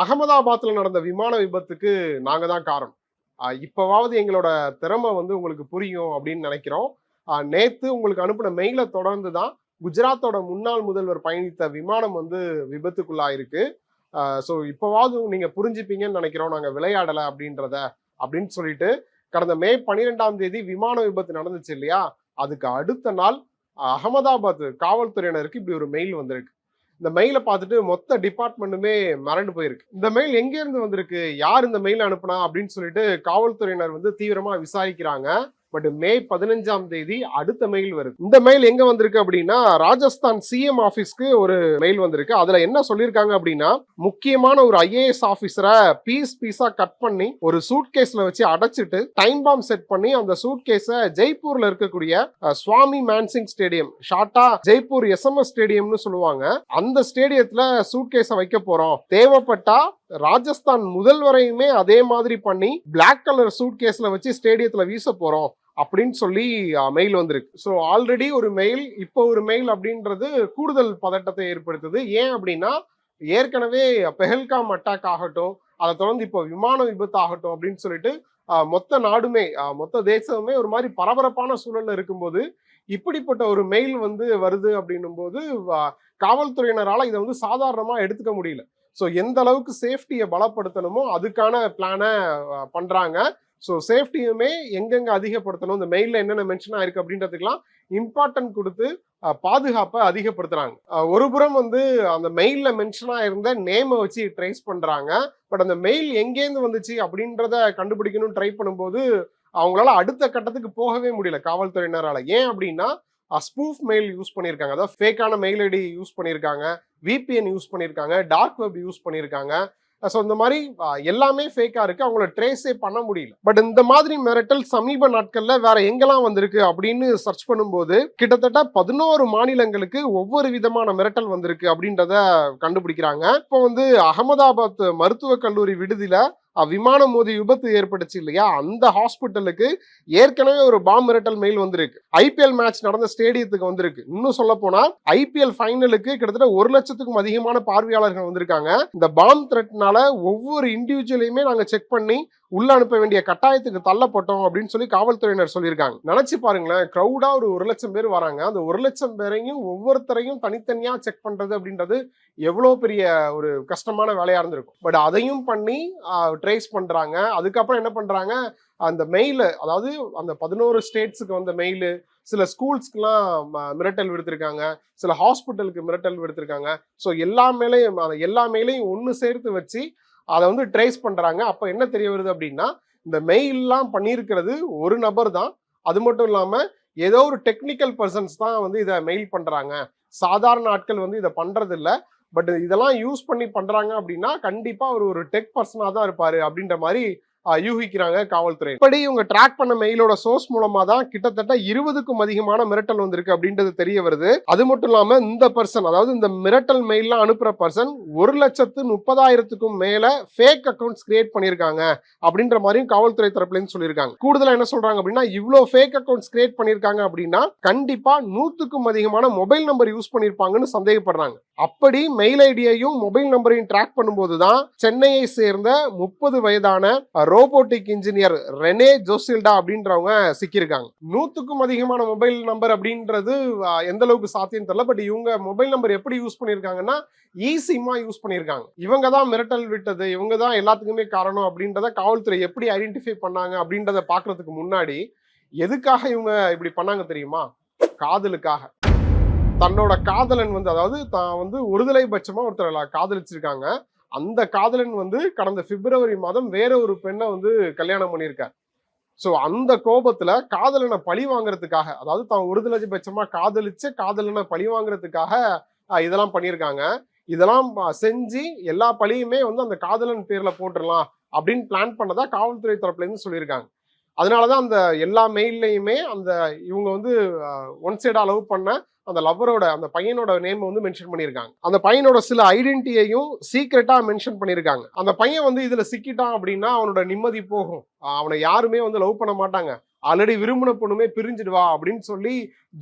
அகமதாபாத்தில் நடந்த விமான விபத்துக்கு நாங்கள் தான் காரணம். இப்போவாவது எங்களோட திறமை வந்து உங்களுக்கு புரியும் அப்படின்னு நினைக்கிறோம். நேற்று உங்களுக்கு அனுப்பின மெயிலை தொடர்ந்து தான் குஜராத்தோட முன்னாள் முதல்வர் பயணித்த விமானம் வந்து விபத்துக்குள்ளாயிருக்கு. ஸோ இப்போவாவது நீங்கள் புரிஞ்சுப்பீங்கன்னு நினைக்கிறோம். நாங்கள் விளையாடலை அப்படின்றத அப்படின்னு சொல்லிட்டு கடந்த மே பன்னிரெண்டாம் தேதி விமான விபத்து நடந்துச்சு இல்லையா? அதுக்கு அடுத்த நாள் அகமதாபாத் காவல்துறையினருக்கு இப்படி ஒரு மெயில் வந்திருக்கு. இந்த மெயிலை பார்த்துட்டு மொத்த டிபார்ட்மெண்ட்டுமே மறண்டு போயிருக்கு. இந்த மெயில் எங்கேருந்து வந்திருக்கு? யார் இந்த மெயில் அனுப்புனா? அப்படின்னு சொல்லிட்டு காவல்துறையினர் வந்து தீவிரமாக விசாரிக்கிறாங்க. பட் மே பதினஞ்சாம் தேதி அடுத்த மெயில் வருது. இந்த மெயில் எங்க வந்திருக்கு அப்படின்னா ராஜஸ்தான் சிஎம் ஆபீஸ்க்கு ஒரு மெயில் வந்திருக்கு. அதுல என்ன சொல்லியிருக்காங்க அப்படின்னா முக்கியமான ஒரு ஐஏஎஸ் ஆபீசரை பீஸ் பீஸா கட் பண்ணி ஒரு சூட் கேஸ்ல வச்சு அடைச்சிட்டு டைம் பாம் செட் பண்ணி அந்த சூட் கேஸ ஜெய்ப்பூர்ல இருக்கக்கூடிய சுவாமி மான்சிங் ஸ்டேடியம் ஷார்ட்டா ஜெய்ப்பூர் எஸ்எம்எஸ் ஸ்டேடியம்னு சொல்லுவாங்க. அந்த ஸ்டேடியத்துல சூட் கேஸ வைக்க போறோம். தேவைப்பட்டா ராஜஸ்தான் முதல்வரையுமே அதே மாதிரி பண்ணி பிளாக் கலர் சூட் கேஸ்ல வச்சு ஸ்டேடியத்துல வீச போறோம் அப்படின்னு சொல்லி மெயில் வந்திருக்கு. ஸோ ஆல்ரெடி ஒரு மெயில் இப்போ ஒரு மெயில் அப்படின்றது கூடுதல் பதட்டத்தை ஏற்படுத்துது. ஏன் அப்படின்னா ஏற்கனவே பெஹல்காம் அட்டாக் ஆகட்டும் அதை தொடர்ந்து இப்போ விமான விபத்து ஆகட்டும் அப்படின்னு சொல்லிட்டு மொத்த நாடுமே மொத்த தேசமே ஒரு மாதிரி பரபரப்பான சூழல்ல இருக்கும்போது இப்படிப்பட்ட ஒரு மெயில் வந்து வருது அப்படின்னும் போது காவல்துறையினரால் இதை வந்து சாதாரணமாக எடுத்துக்க முடியல. ஸோ எந்த அளவுக்கு சேஃப்டியை பலப்படுத்தணுமோ அதுக்கான பிளானை பண்ணுறாங்க ஸோ சேஃப்டியுமே எங்கெங்க அதிகப்படுத்தணும் இந்த மெயிலில் என்னென்ன மென்ஷன் ஆயிருக்கு அப்படின்றதுக்கெல்லாம் இம்பார்ட்டன்ட் கொடுத்து பாதுகாப்பை அதிகப்படுத்துறாங்க. ஒரு புறம் வந்து அந்த மெயிலில் மென்ஷனாக இருந்த நேமை வச்சு ட்ரேஸ் பண்ணுறாங்க பட் அந்த மெயில் எங்கேருந்து வந்துச்சு அப்படின்றத கண்டுபிடிக்கணும்னு ட்ரை பண்ணும்போது அவங்களால அடுத்த கட்டத்துக்கு போகவே முடியல காவல்துறையினரால். ஏன் அப்படின்னா ஸ்பூஃப் மெயில் யூஸ் பண்ணியிருக்காங்க. அதாவது ஃபேக்கான மெயில் ஐடி யூஸ் பண்ணியிருக்காங்க. விபிஎன் யூஸ் பண்ணியிருக்காங்க டார்க் வெப் யூஸ் பண்ணியிருக்காங்க ஸோ இந்த மாதிரி எல்லாமே ஃபேக்காக இருக்குது அவங்கள ட்ரேஸே பண்ண முடியல. பட் இந்த மாதிரி மிரட்டல் சமீப நாட்களில் வேற எங்கெல்லாம் வந்திருக்கு அப்படின்னு சர்ச் பண்ணும்போது கிட்டத்தட்ட பதினோரு மாநிலங்களுக்கு ஒவ்வொரு விதமான மிரட்டல் வந்திருக்கு அப்படின்றத கண்டுபிடிக்கிறாங்க. இப்போ வந்து அகமதாபாத் மருத்துவக் கல்லூரி விடுதியில் விமானம் மோதி விபத்து ஏற்பட்டுச்சு இல்லையா? அந்த ஹாஸ்பிட்டலுக்கு ஏற்கனவே ஒரு பாம் மிரட்டல் மெயில் வந்திருக்கு. ஐபிஎல் மேட்ச் நடந்த ஸ்டேடியத்துக்கு வந்திருக்கு. இன்னும் சொல்ல போனா ஐபிஎல் ஃபைனலுக்கு கிட்டத்தட்ட ஒரு லட்சத்துக்கும் அதிகமான பார்வையாளர்கள் வந்திருக்காங்க. இந்த பாம் த்ரெட்னால ஒவ்வொரு இண்டிவிஜுவலையுமே நாங்க செக் பண்ணி உள்ள அனுப்ப வேண்டிய கட்டாயத்துக்கு தள்ளப்பட்டோம் அப்படின்னு சொல்லி காவல்துறையினர் சொல்லியிருக்காங்க. நினைச்சு பாருங்களேன் க்ரௌடா ஒரு ஒரு லட்சம் பேர் வராங்க. அந்த ஒரு லட்சம் பேரையும் ஒவ்வொருத்தரையும் தனித்தனியா செக் பண்றது அப்படின்றது எவ்வளவு பெரிய ஒரு கஷ்டமான வேலையா இருந்திருக்கும். பட் அதையும் பண்ணி ட்ரேஸ் பண்றாங்க. அதுக்கப்புறம் என்ன பண்றாங்க? அந்த மெயில் அதாவது அந்த பதினோரு ஸ்டேட்ஸுக்கு வந்த மெயில் சில ஸ்கூல்ஸ்க்குலாம் மிரட்டல் விடுத்திருக்காங்க. சில ஹாஸ்பிட்டலுக்கு மிரட்டல் விடுத்திருக்காங்க. ஸோ எல்லா மேலேயும் எல்லா மேலேயும் ஒன்று சேர்த்து வச்சு அதை வந்து ட்ரேஸ் பண்ணுறாங்க அப்போ என்ன தெரிய வருது அப்படின்னா இந்த மெயில்லாம் பண்ணியிருக்கிறது ஒரு நபர் தான். அது மட்டும் இல்லாமல் ஏதோ ஒரு டெக்னிக்கல் பர்சன்ஸ் தான் வந்து இதை மெயில் பண்ணுறாங்க சாதாரண ஆட்கள் வந்து இதை பண்ணுறதில்ல பட் இதெல்லாம் யூஸ் பண்ணி பண்ணுறாங்க அப்படின்னா கண்டிப்பாக அவர் ஒரு டெக் பர்சனாக தான் இருப்பார் அப்படின்ற மாதிரி யூகிக்கிறாங்க காவல்துறை. இப்படி இவங்க ட்ராக் பண்ண மெயிலோட சோர்ஸ் மூலமா தான் கிட்டத்தட்ட இருபதுக்கும் அதிகமான மிரட்டல் வந்திருக்கு அப்படின்றது தெரிய வருது. அது மட்டும் இல்லாம இந்த பர்சன் அதாவது இந்த மிரட்டல் மெயில் அனுப்புற பர்சன் ஒரு லட்சத்து முப்பதாயிரத்துக்கும் மேல ஃபேக் அக்கௌண்ட்ஸ் கிரியேட் பண்ணியிருக்காங்க அப்படின்ற மாதிரியும் காவல்துறை தரப்புல இருந்து சொல்லியிருக்காங்க. கூடுதலா என்ன சொல்றாங்க அப்படின்னா இவ்வளோ ஃபேக் அக்கௌண்ட்ஸ் கிரியேட் பண்ணியிருக்காங்க அப்படின்னா கண்டிப்பா நூத்துக்கும் அதிகமான மொபைல் நம்பர் யூஸ் பண்ணியிருப்பாங்கன்னு சந்தேகப்படுறாங்க. அப்படி மெயில் ஐடியையும் மொபைல் நம்பரையும் ட்ராக் பண்ணும்போது தான் சென்னையை சேர்ந்த முப்பது வயதான ரோபோட்டிக் இன்ஜினியர் ரெனே ஜோசில்டா அப்படின்றவங்க சிக்கியிருக்காங்க. நூத்துக்கும் அதிகமான மொபைல் நம்பர் அப்படின்றது எந்த அளவுக்கு சாத்தியம் தெரியல பட் இவங்க மொபைல் நம்பர் எப்படி யூஸ் பண்ணியிருக்காங்கன்னா ஈஸிமா யூஸ் பண்ணியிருக்காங்க. இவங்க தான் மிரட்டல் விட்டது இவங்க தான் எல்லாத்துக்குமே காரணம் அப்படின்றத காவல்துறை எப்படி ஐடென்டிஃபை பண்ணாங்க அப்படின்றத பார்க்கறதுக்கு முன்னாடி எதுக்காக இவங்க இப்படி பண்ணாங்க தெரியுமா? காதலுக்காக. தன்னோட காதலன் வந்து அதாவது தான் வந்து ஒருதலை பட்சமா ஒருத்தர் காதலிச்சிருக்காங்க. அந்த காதலன் வந்து கடந்த பிப்ரவரி மாதம் வேற ஒரு பெண்ணை வந்து கல்யாணம் பண்ணியிருக்கார். ஸோ அந்த கோபத்துல காதலனை பழி வாங்குறதுக்காக அதாவது தான் ஒருதலை பட்சமா காதலிச்ச காதலனை பழி வாங்குறதுக்காக இதெல்லாம் பண்ணியிருக்காங்க. இதெல்லாம் செஞ்சு எல்லா பழியுமே வந்து அந்த காதலன் பேர்ல போட்டுடலாம் அப்படின்னு பிளான் பண்ணதா காவல்துறை தரப்புல இருந்து சொல்லியிருக்காங்க. அதனால தான் அந்த எல்லா மெயில்லையுமே அந்த இவங்க வந்து ஒன் சைடாக லவ் பண்ண அந்த லவ்வரோட அந்த பையனோட நேம் வந்து மென்ஷன் பண்ணியிருக்காங்க. அந்த பையனோட சில ஐடென்டிட்டியையும் சீக்ரெட்டாக மென்ஷன் பண்ணியிருக்காங்க. அந்த பையன் வந்து இதில் சிக்கிட்டான் அப்படின்னா அவனோட நிம்மதி போகும். அவனை யாருமே வந்து லவ் பண்ண மாட்டாங்க. ஆல்ரெடி விரும்பின பொண்ணுமே பிரிஞ்சிடுவா அப்படின்னு சொல்லி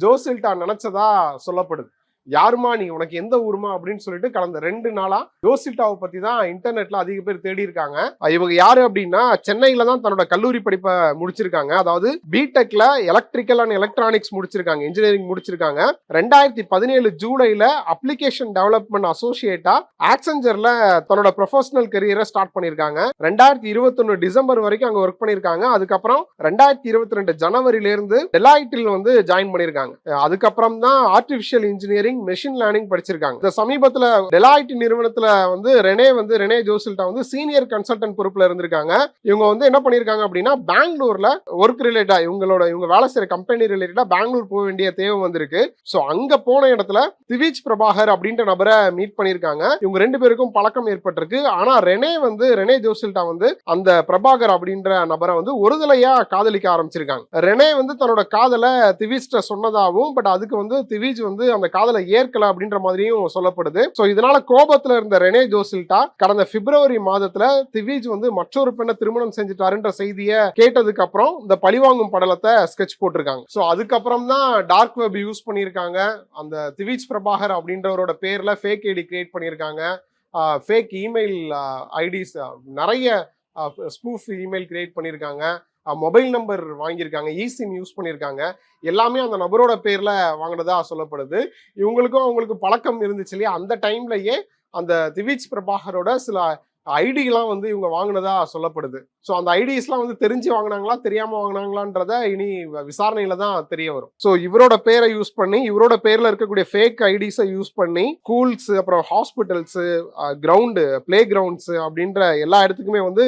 ஜோசில்டா நினச்சதா சொல்லப்படுது. யாருமா நீ? உனக்கு எந்த ஊருமா அப்படின்னு சொல்லிட்டு கடந்த ரெண்டு நாளா யோசிட்டாவை பத்தி தான் இன்டர்நெட்ல அதிக பேர் தேடி இருக்காங்க இவங்க யாரு அப்படின்னா சென்னையில தான் தன்னோட கல்லூரி படிப்பை முடிச்சிருக்காங்க. அதாவது பிடெக்ல எலக்ட்ரிக்கல் அண்ட் எலக்ட்ரானிக்ஸ் முடிச்சிருக்காங்க. இன்ஜினியரிங் முடிச்சிருக்காங்க. ரெண்டாயிரத்தி பதினேழு ஜூலைல அப்ளிகேஷன் டெவலப்மெண்ட் அசோசியேட்டா ஆக்சஞ்சர்ல தன்னோட ப்ரொஃபஷனல் கெரியரை ஸ்டார்ட் பண்ணிருக்காங்க ரெண்டாயிரத்தி இருபத்தொன்னு டிசம்பர் வரைக்கும் அங்க ஒர்க் பண்ணிருக்காங்க அதுக்கப்புறம் ரெண்டாயிரத்தி இருபத்தி ரெண்டு ஜனவரில இருந்து டெலாய்டில் வந்து ஜாயின் பண்ணிருக்காங்க அதுக்கப்புறம் தான் ஆர்டிபிஷியல் இன்ஜினியரிங் மெஷின் லேர்னிங் படிச்சிருக்காங்க. இந்த சமீபத்தில் டெலாய்ட் நிறுவனத்தில் வந்து ரெனே வந்து ரெனே ஜோசில்டா வந்து சீனியர் கன்சல்டன்ட் பொறுப்புல இருந்திருக்காங்க. இவங்க வந்து என்ன பண்ணிருக்காங்க அப்படின்னா பெங்களூர்ல ஒர்க் ரிலேட்டாக இவங்களோட இவங்க வேலை செய்யற கம்பெனி ரிலேட்டடா பெங்களூர் போக வேண்டிய தேவை வந்திருக்கு. ஸோ அங்க போன இடத்துல திவிஜ் பிரபாகர் அப்படின்ற நபரை மீட் பண்ணிருக்காங்க. இவங்க ரெண்டு பேருக்கும் பழக்கம் ஏற்பட்டிருக்கு. ஆனா ரெனே வந்து ரெனே ஜோசில்டா வந்து அந்த பிரபாகர் அப்படின்ற நபரை வந்து ஒருதலையா காதலிக்க ஆரம்பிச்சிருக்காங்க. ரெனே வந்து தன்னோட காதலை திவிஜ்ட சொன்னதாகவும் பட் அதுக்கு வந்து திவிஜ் வந்து அந்த காதலை ஏற்கல அப்படின்ற மாதிரியும் சொல்லப்படுது. ஸோ இதனால கோபத்துல இருந்த ரெனே ஜோசில்டா கடந்த பிப்ரவரி மாதத்துல திவிஜ் வந்து மற்றொரு பெண்ணை திருமணம் செஞ்சுட்டாருன்ற செய்தியை கேட்டதுக்கு அப்புறம் இந்த பழிவாங்கும் படலத்தை ஸ்கெட்ச் போட்டிருக்காங்க. ஸோ அதுக்கப்புறம் தான் டார்க் வெப் யூஸ் பண்ணியிருக்காங்க. அந்த திவிஜ் பிரபாகர் அப்படின்றவரோட பேர்ல ஃபேக் ஐடி கிரியேட் பண்ணியிருக்காங்க. ஃபேக் இமெயில் ஐடிஸ் நிறைய ஸ்பூஃப் இமெயில் கிரியேட் பண்ணியிருக்காங்க. மொபைல் நம்பர் வாங்கியிருக்காங்க e இசிம் யூஸ் பண்ணியிருக்காங்க. எல்லாமே அந்த நபரோட பேரில் வாங்கினதா சொல்லப்படுது. இவங்களுக்கும் அவங்களுக்கு பழக்கம் இருந்துச்சு இல்லையா? அந்த டைம்லயே அந்த திவிஜ் பிரபாகரோட சில ஐடிலாம் வந்து இவங்க வாங்கினதா சொல்லப்படுது. ஸோ அந்த ஐடிஸ்லாம் வந்து தெரிஞ்சு வாங்கினாங்களா தெரியாம வாங்கினாங்களான்றத இனி விசாரணையில தான் தெரிய வரும். ஸோ இவரோட பேரை யூஸ் பண்ணி இவரோட பேர்ல இருக்கக்கூடிய ஃபேக் ஐடிஸை யூஸ் பண்ணி ஸ்கூல்ஸ் அப்புறம் ஹாஸ்பிட்டல்ஸ் கிரவுண்டு பிளே கிரவுண்ட்ஸ் அப்படின்ற எல்லா இடத்துக்குமே வந்து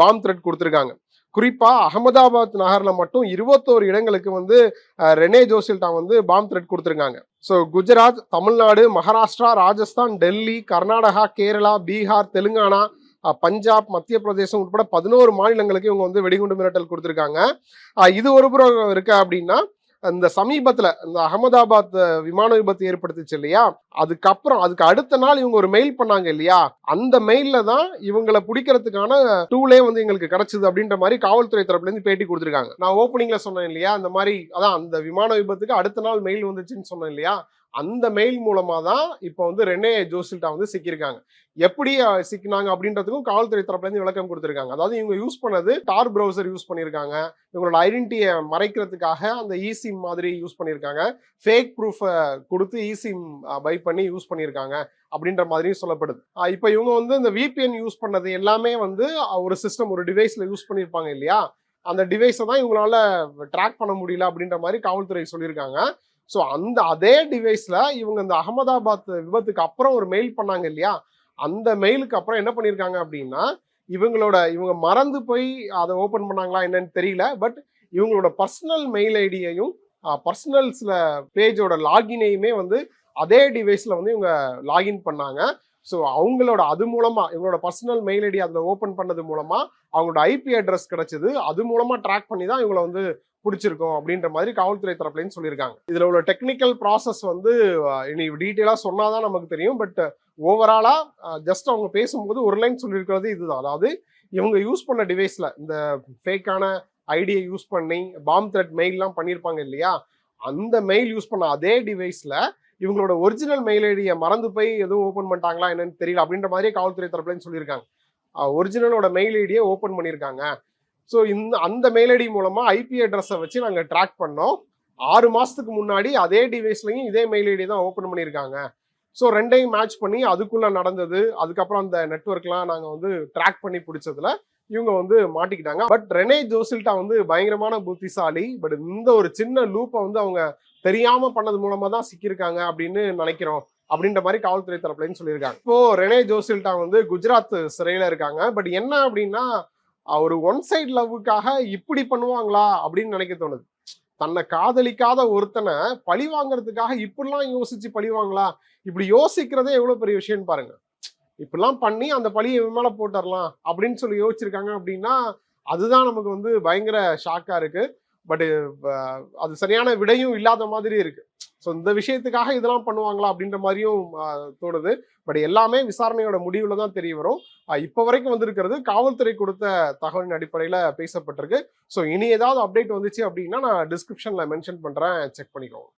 பாம் த்ரெட் கொடுத்துருக்காங்க. குறிப்பாக அகமதாபாத் நகரில் மட்டும் இருபத்தோரு இடங்களுக்கு வந்து ரெனே ஜோசில்டா வந்து பாம் த்ரெட் கொடுத்துருக்காங்க. ஸோ குஜராத் தமிழ்நாடு மகாராஷ்டிரா ராஜஸ்தான் டெல்லி கர்நாடகா கேரளா பீகார் தெலுங்கானா பஞ்சாப் மத்திய பிரதேசம் உட்பட பதினோரு மாநிலங்களுக்கு இவங்க வந்து வெடிகுண்டு மிரட்டல் கொடுத்துருக்காங்க. இது ஒரு புறம் இருக்கு அப்படின்னா இந்த சமீபத்துல இந்த அகமதாபாத் விமான விபத்து ஏற்படுத்துச்சு இல்லையா? அதுக்கப்புறம் அதுக்கு அடுத்த நாள் இவங்க ஒரு மெயில் பண்ணாங்க இல்லையா? அந்த மெயில்ல தான் இவங்களை பிடிக்கிறதுக்கான டூலே வந்து எங்களுக்கு கிடைச்சது அப்படின்ற மாதிரி காவல்துறை தரப்புல இருந்து பேட்டி கொடுத்துருக்காங்க. நான் ஓப்பனிங்ல சொன்னேன் இல்லையா? அந்த மாதிரி அதான் அந்த விமான விபத்துக்கு அடுத்த நாள் மெயில் வந்துச்சுன்னு சொன்னேன் இல்லையா? அந்த மெயில் மூலமா தான் இப்போ வந்து ரெனே ஜோசில்டா வந்து சிக்கியிருக்காங்க. எப்படி சிக்கினாங்க அப்படின்றதுக்கும் காவல்துறை தரப்புல இருந்து விளக்கம் கொடுத்துருக்காங்க. அதாவது இவங்க யூஸ் பண்ணது டார் ப்ரௌசர் யூஸ் பண்ணியிருக்காங்க. இவங்களோட ஐடென்டிட்டியை மறைக்கிறதுக்காக அந்த இசிம் மாதிரி யூஸ் பண்ணியிருக்காங்க. ஃபேக் ப்ரூஃபை கொடுத்து இசிம் பை பண்ணி யூஸ் பண்ணியிருக்காங்க அப்படின்ற மாதிரியும் சொல்லப்படுது. இப்போ இவங்க வந்து இந்த விபிஎன் யூஸ் பண்ணது எல்லாமே வந்து ஒரு சிஸ்டம் ஒரு டிவைஸ்ல யூஸ் பண்ணியிருப்பாங்க இல்லையா? அந்த டிவைஸை தான் இவங்களால ட்ராக் பண்ண முடியல அப்படின்ற மாதிரி காவல்துறை சொல்லியிருக்காங்க. ஸோ அந்த அதே டிவைஸில் இவங்க இந்த அகமதாபாத் விபத்துக்கு அப்புறம் ஒரு மெயில் பண்ணாங்க இல்லையா? அந்த மெயிலுக்கு அப்புறம் என்ன பண்ணியிருக்காங்க அப்படின்னா இவங்களோட இவங்க மறந்து போய் அதை ஓப்பன் பண்ணாங்களா என்னன்னு தெரியல. பட் இவங்களோட பர்சனல் மெயில் ஐடியையும் பர்சனல்ஸில் பேஜோட லாகினையுமே வந்து அதே டிவைஸில் வந்து இவங்க லாகின் பண்ணாங்க. ஸோ அவங்களோட அது மூலமா இவங்களோட பர்சனல் மெயில் ஐடி அதில் ஓப்பன் பண்ணது மூலமா அவங்களோட ஐபி அட்ரஸ் கிடைச்சது. அது மூலமா ட்ராக் பண்ணி தான் இவங்களை வந்து பிடிச்சிருக்கோம் அப்படின்ற மாதிரி காவல்துறை தரப்புலன்னு சொல்லியிருக்காங்க. இதில் உள்ள டெக்னிக்கல் ப்ராசஸ் வந்து இனி இனி சொன்னால் சொன்னாதான் நமக்கு தெரியும். பட் ஓவராலாக ஜஸ்ட் அவங்க பேசும்போது ஒரு லைன் சொல்லியிருக்கிறது இதுதான். அதாவது இவங்க யூஸ் பண்ண டிவைஸில் இந்த ஃபேக்கான ஐடியை யூஸ் பண்ணி பாம் த்ரெட் மெயில்லாம் பண்ணியிருப்பாங்க இல்லையா? அந்த மெயில் யூஸ் பண்ண அதே டிவைஸில் இவங்களோட ஒரிஜினல் மெயில் ஐடியை மறந்து போய் எதுவும் ஓப்பன் பண்ணிட்டாங்களா என்னன்னு தெரியல அப்படின்ற மாதிரியே காவல்துறை தரப்புலன்னு சொல்லியிருக்காங்க. ஒரிஜினலோட மெயில் ஐடியை ஓப்பன் பண்ணியிருக்காங்க. ஸோ இந்த அந்த மெயில் ஐடி மூலமாக ஐபி அட்ரஸை வச்சு நாங்கள் ட்ராக் பண்ணோம். ஆறு மாதத்துக்கு முன்னாடி அதே டிவைஸ்லையும் இதே மெயில் ஐடி தான் ஓப்பன் பண்ணியிருக்காங்க. ஸோ ரெண்டையும் மேட்ச் பண்ணி அதுக்குள்ளே நடந்தது. அதுக்கப்புறம் அந்த நெட்ஒர்க்லாம் நாங்கள் வந்து ட்ராக் பண்ணி பிடிச்சதுல இவங்க வந்து மாட்டிக்கிட்டாங்க. பட் ரெனே ஜோசில்டா வந்து பயங்கரமான புத்திசாலி. பட் இந்த ஒரு சின்ன லூப்பை வந்து அவங்க தெரியாம பண்ணது மூலமா தான் சிக்கியிருக்காங்க அப்படின்னு நினைக்கிறோம் அப்படின்ற மாதிரி காவல்துறை தரப்புலன்னு சொல்லியிருக்காங்க. இப்போ ரெனே ஜோசில்டா வந்து குஜராத் சிறையில இருக்காங்க. பட் என்ன அப்படின்னா அவர் ஒரு ஒன் சைட் லவ்வுக்காக இப்படி பண்ணுவாங்களா அப்படின்னு நினைக்க தோணுது. தன்னை காதலிக்காத ஒருத்தனை பழி வாங்குறதுக்காக இப்படிலாம் யோசிச்சு பழி வாங்கலாம் இப்படி யோசிக்கிறதே எவ்வளவு பெரிய விஷயம்னு பாருங்க. இப்படிலாம் பண்ணி அந்த பழியை இவன் மேல போட்டுடலாம் அப்படின்னு சொல்லி யோசிச்சிருக்காங்க அப்படின்னா அதுதான் நமக்கு வந்து பயங்கர ஷாக்கா இருக்கு. பட் uh, அது சரியான விடையும் இல்லாத மாதிரி இருக்கு. ஸோ இந்த விஷயத்துக்காக இதெல்லாம் பண்ணுவாங்களா அப்படின்ற மாதிரியும் தோணுது. பட் எல்லாமே விசாரணையோட முடிவில் தான் தெரிய வரும். இப்போ வரைக்கும் வந்திருக்கிறது காவல்துறை கொடுத்த தகவலின் அடிப்படையில் பேசப்பட்டிருக்கு. ஸோ இனி ஏதாவது அப்டேட் வந்துச்சு அப்படின்னா நான் டிஸ்கிரிப்ஷனில் மென்ஷன் பண்ணுறேன் செக் பண்ணிக்கோங்க.